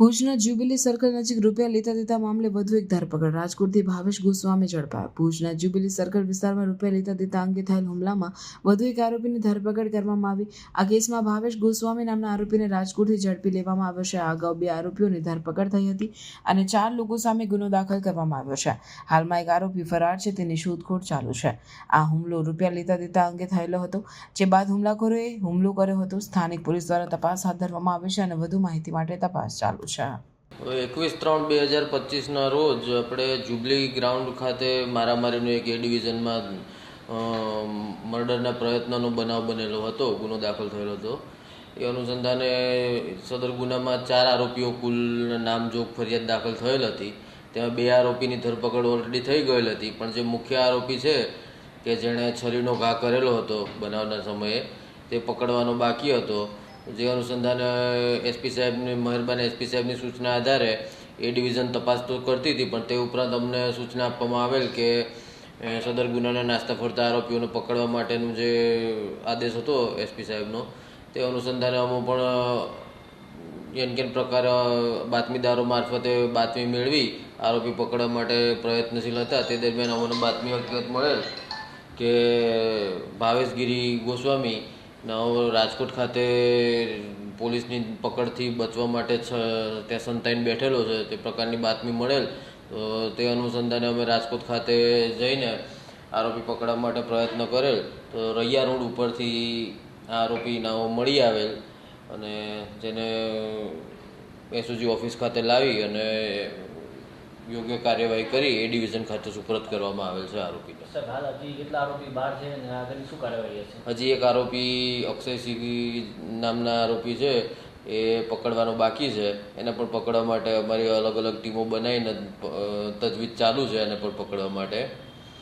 ભુજના jubilee circle નજીક રૂપિયા લેતા દેતા મામલે વધુ એક ધરપકડ. રાજકોટથી ભાવેશ ગોસ્વામી ઝડપાયા. ભુજના જ્યુબિલી સર્કલ વિસ્તારમાં રૂપિયા લેતા દેતા અંગે થયેલ હુમલામાં વધુ એક આરોપીની ધરપકડ કરવામાં આવી. આ કેસમાં ભાવેશ ગોસ્વામી નામના આરોપીને રાજકોટથી ઝડપી લેવામાં આવ્યો છે. આ અગાઉ બે આરોપીઓની ધરપકડ થઈ હતી અને ચાર લોકો સામે ગુનો દાખલ કરવામાં આવ્યો છે. હાલમાં એક આરોપી ફરાર છે, તેની શોધખોળ ચાલુ છે. આ હુમલો રૂપિયા લેતા દેતા અંગે થયેલો હતો, જે બાદ હુમલાખોરોએ હુમલો કર્યો હતો. સ્થાનિક પોલીસ દ્વારા તપાસ હાથ ધરવામાં આવી છે અને વધુ માહિતી માટે તપાસ ચાલુ છે. હવે એકવીસ ત્રણ બે હજાર પચીસના રોજ આપણે જુબલી ગ્રાઉન્ડ ખાતે મારામારીનો એક એ ડિવિઝનમાં મર્ડરના પ્રયત્નનો બનાવ બનેલો હતો, ગુનો દાખલ થયેલો હતો. એ અનુસંધાને સદર ગુનામાં ચાર આરોપીઓ કુલ નામજોગ ફરિયાદ દાખલ થયેલ હતી. તેમાં બે આરોપીની ધરપકડ ઓલરેડી થઈ ગયેલ હતી, પણ જે મુખ્ય આરોપી છે, કે જેણે છરીનો ઘા કરેલો હતો બનાવના સમયે, તે પકડવાનો બાકી હતો. જે અનુસંધાને એસપી સાહેબની મહેરબાની એસપી સાહેબની સૂચના આધારે એ ડિવિઝન તપાસ તો કરતી હતી, પણ તે ઉપરાંત અમને સૂચના આપવામાં આવેલ કે સદર ગુનાના નાસ્તા ફરતા આરોપીઓને પકડવા માટેનું જે આદેશ હતો એસપી સાહેબનો, તે અનુસંધાને અમે પણ એન કેન પ્રકાર બાતમીદારો મારફતે બાતમી મેળવી, આરોપી પકડવા માટે પ્રયત્નશીલ હતા. તે દરમિયાન અમને બાતમી હકીકત મળેલ કે, ભાવેશગીરી ગોસ્વામી રાજકોટ ખાતે પોલીસની પકડથી બચવા માટે ત્યાં સંતાઈને બેઠેલો છે, તે પ્રકારની બાતમી મળેલ. તો તે અનુસંધાને અમે રાજકોટ ખાતે જઈને આરોપી પકડવા માટે પ્રયત્ન કરેલ. તો રૈયા રોડ ઉપરથી આ આરોપી નાઓ મળી આવેલ અને જેને એસઓજી ઓફિસ ખાતે લાવી અને યોગ્ય કાર્યવાહી કરી એ ડિવિઝન ખાતે સુપરત કરવામાં આવેલ છે આરોપીને. હાલ હજી કેટલા આરોપી બહાર છે અને શું કાર્યવાહી હશે? હજી એક આરોપી અક્ષયસિંહ નામના આરોપી છે એ પકડવાનો બાકી છે. એને પણ પકડવા માટે અમારી અલગ અલગ ટીમો બનાવીને તજવીજ ચાલુ છે એને પણ પકડવા માટે.